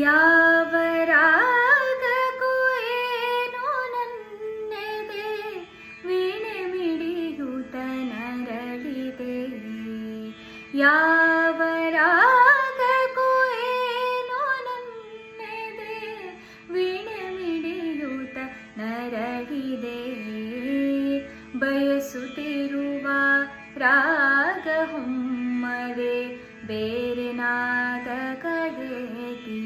ಯಾವ ರಾಗಕ್ಕೂ ಏನೋ ನನ್ನೆದೆ ವೀಣೆ ಮಿಡಿಯೂತ ನರಳಿದೆ ಯಾವ ರಾಗಕ್ಕೂ ಏನೋ ನನ್ನೆದೆ ವೀಣೆ ಮಿಡಿಯೂತ ನರಳಿದೆ ಬಯಸುತ್ತಿರುವ ರಾಗ ಹೊಮ್ಮದೆ ಬೇರೆ ನಾದ ಕಡೆಗಿವೆ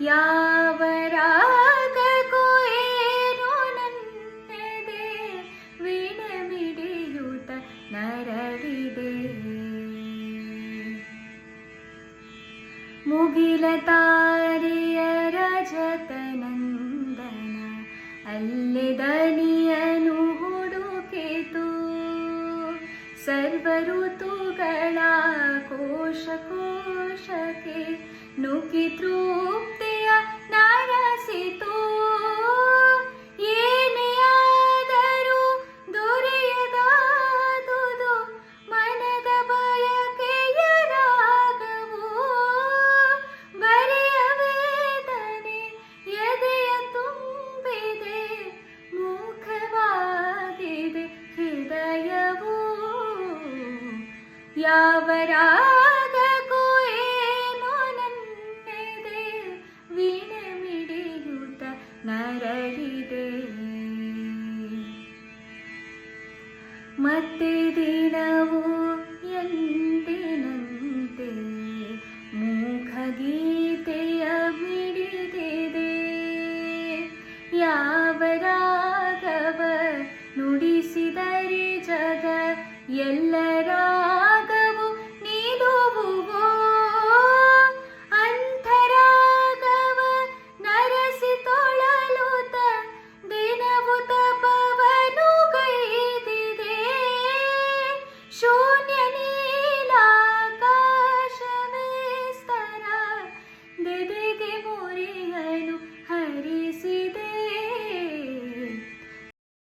ಯಾವ ರಾಗಕ್ಕೂ ಏನೋ ನನ್ನೆದೆ. ವೀಣೆ ಮಿಡಿಯೂತ ನರಳಿದೆ. ಮುಗಿಲ ತಾರಿಯ ರಜತ ನಂದನ ಅಲ್ಲೆ ದನಿಯನು ಹುಡುಕಿತು ಸರ್ವ ಋತುಗಳ ಕೋಶ ಕೋಶಕ್ಕೆ ನುಗ್ಗಿ ತೃಪ್ತಿ ಹೃದಯವು ಯಾವರಾಗಕೂ ಏನೋ ನನ್ನೆದೆ ವೀಣೆ ಮಿಡಿಯುತ್ತ ನರಳಿದೆ ಮತ್ತೆ ದಿನವೂ ಎಲ್ಲ ಎಲ್ಲರ